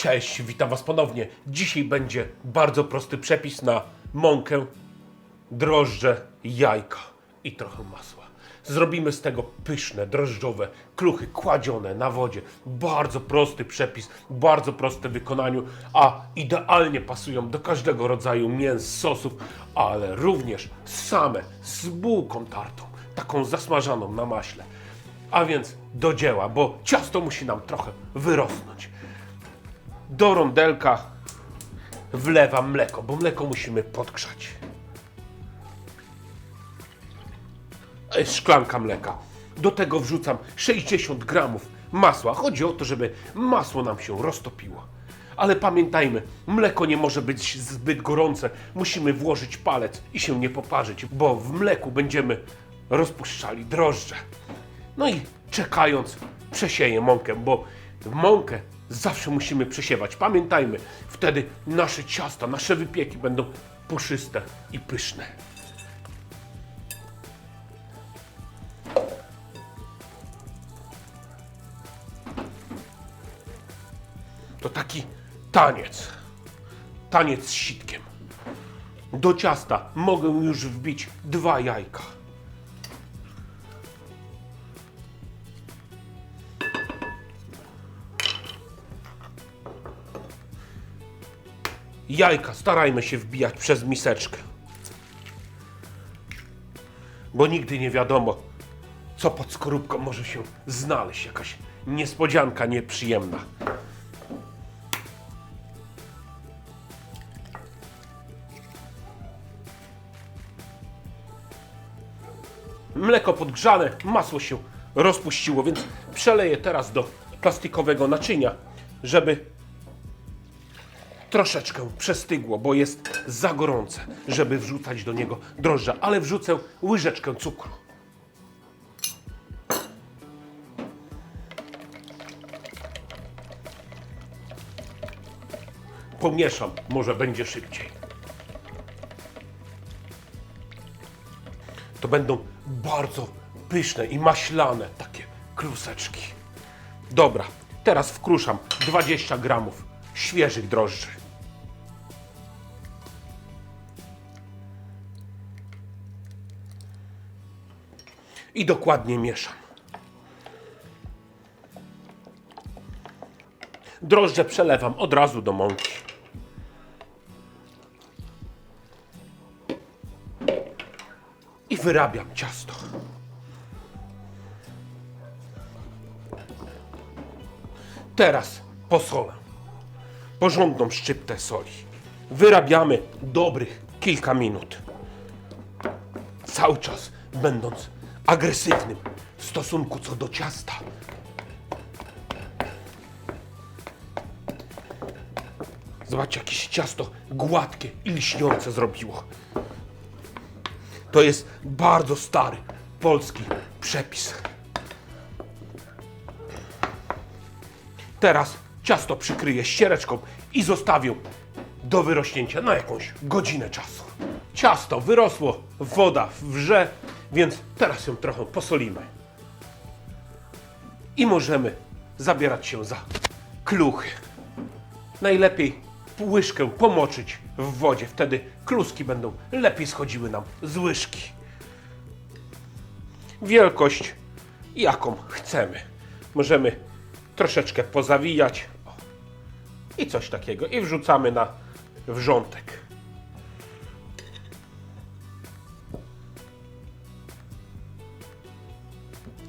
Cześć, witam Was ponownie. Dzisiaj będzie bardzo prosty przepis na mąkę, drożdże, jajka i trochę masła. Zrobimy z tego pyszne, drożdżowe kluchy kładzione na wodzie. Bardzo prosty przepis, bardzo prosty w wykonaniu, a idealnie pasują do każdego rodzaju mięs, sosów, ale również same z bułką tartą, taką zasmażaną na maśle. A więc do dzieła, bo ciasto musi nam trochę wyrosnąć. Do rondelka wlewam mleko, bo mleko musimy podgrzać. Szklanka mleka. Do tego wrzucam 60 gramów masła. Chodzi o to, żeby masło nam się roztopiło. Ale pamiętajmy, mleko nie może być zbyt gorące. Musimy włożyć palec i się nie poparzyć, bo w mleku będziemy rozpuszczali drożdże. No i czekając, przesieję mąkę, bo mąkę zawsze musimy przesiewać. Pamiętajmy, wtedy nasze ciasta, nasze wypieki będą puszyste i pyszne. To taki taniec. Taniec z sitkiem. Do ciasta mogę już wbić dwa jajka. Jajka starajmy się wbijać przez miseczkę. Bo nigdy nie wiadomo, co pod skorupką może się znaleźć. Jakaś niespodzianka nieprzyjemna. Mleko podgrzane, masło się rozpuściło, więc przeleję teraz do plastikowego naczynia, żeby troszeczkę przestygło, bo jest za gorące, żeby wrzucać do niego drożdża, ale wrzucę łyżeczkę cukru. Pomieszam, może będzie szybciej. To będą bardzo pyszne i maślane takie kluseczki. Dobra, teraz wkruszam 20 gramów świeżych drożdży. I dokładnie mieszam. Drożdże przelewam od razu do mąki. I wyrabiam ciasto. Teraz posolę. Porządną szczyptę soli. Wyrabiamy dobrych kilka minut. Cały czas będąc agresywnym w stosunku co do ciasta. Zobaczcie, jakieś ciasto gładkie i lśniące zrobiło. To jest bardzo stary polski przepis. Teraz ciasto przykryję ściereczką i zostawię do wyrośnięcia na jakąś godzinę czasu. Ciasto wyrosło, woda wrze, więc teraz ją trochę posolimy. I możemy zabierać się za kluchy. Najlepiej łyżkę pomoczyć w wodzie, wtedy kluski będą lepiej schodziły nam z łyżki. Wielkość jaką chcemy. Możemy troszeczkę pozawijać i coś takiego i wrzucamy na wrzątek.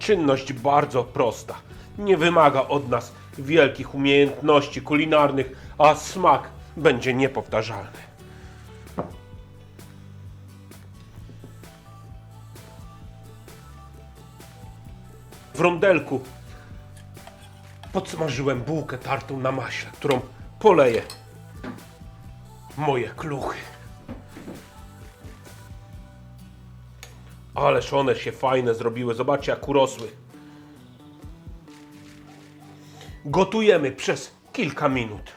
Czynność bardzo prosta. Nie wymaga od nas wielkich umiejętności kulinarnych, a smak będzie niepowtarzalny. W rondelku podsmażyłem bułkę tartą na maśle, którą poleję moje kluchy. Ależ one się fajne zrobiły. Zobaczcie, jak urosły. Gotujemy przez kilka minut.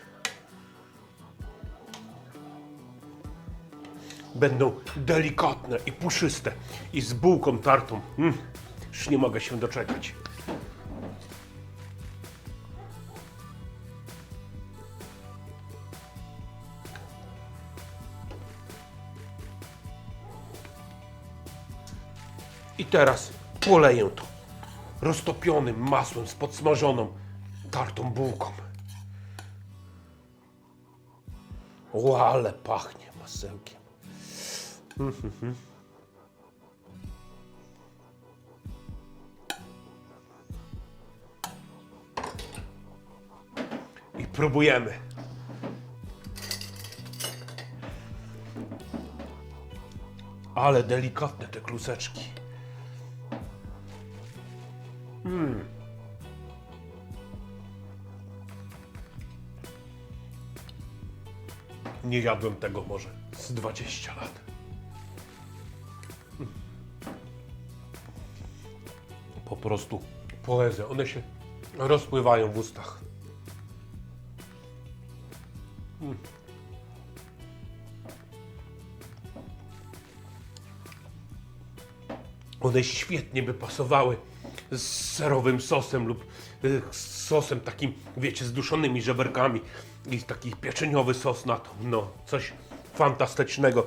Będą delikatne i puszyste. I z bułką tartą. Mm, już nie mogę się doczekać. I teraz poleję to roztopionym masłem z podsmażoną tartą bułką. O, ale pachnie masełkiem. I próbujemy. Ale delikatne te kluseczki. Nie jadłem tego może z 20 lat. Po prostu poezja. One się rozpływają w ustach. Mm. One świetnie by pasowały z serowym sosem lub y, sosem takim, wiecie, z duszonymi żeberkami i taki pieczeniowy sos na to. No, coś fantastycznego.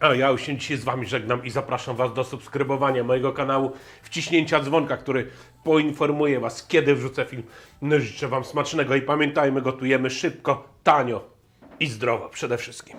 A ja już się dzisiaj z Wami żegnam i zapraszam Was do subskrybowania mojego kanału, wciśnięcia dzwonka, który poinformuje Was, kiedy wrzucę film. No, życzę Wam smacznego i pamiętajmy, gotujemy szybko, tanio i zdrowo przede wszystkim.